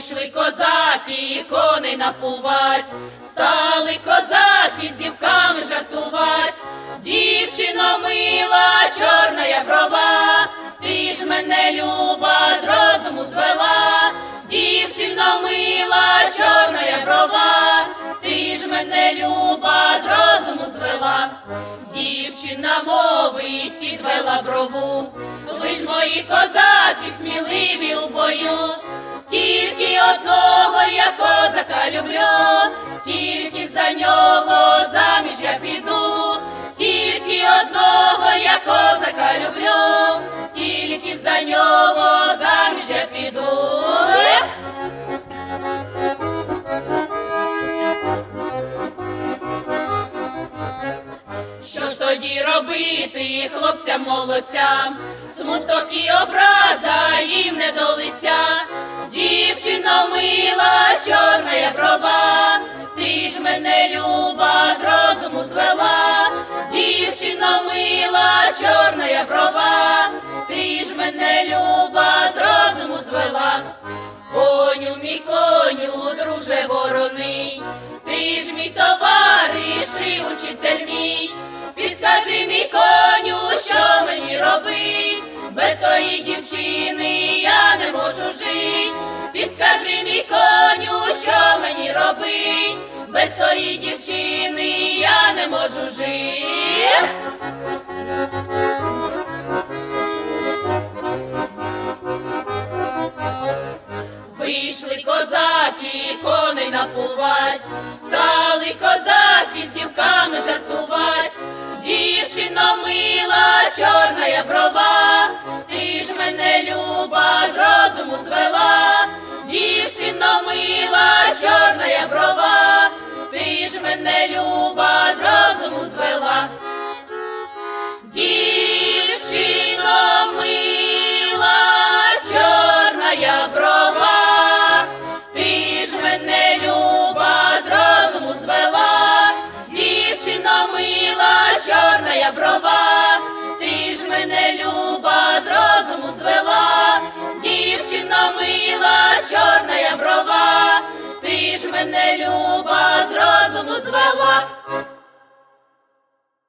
Вийшли козаки, і коней напувать, стали козаки з дівками жартувать. Дівчино мила, чорна я брова, ти ж мене люба з розуму звела. Дівчино мила, чорна я брова, ти ж мене люба з розуму звела. Дівчина мовить, підвела брову. Ви ж мої козаки, люблю, тільки за нього заміж я піду, тільки одного я козака люблю, тільки за нього заміж я піду. Що ж тоді робити хлопцям молодцям? Смуток і образа їм не до лиця. Брова, ти ж мене люба з розуму звела. Дівчино мила, чорна я брова, ти ж мене люба з розуму звела. Коню мій коню, друже вороний, ти ж мій товариш і учитель мій. Підскажи мій коню, що мені робить, без тої дівчини робить, без тої дівчини я не можу жити. Вийшли козаки, коней напувать, стали козаки з дівками жартувать. Дівчино мила, чорна я брова, я брова,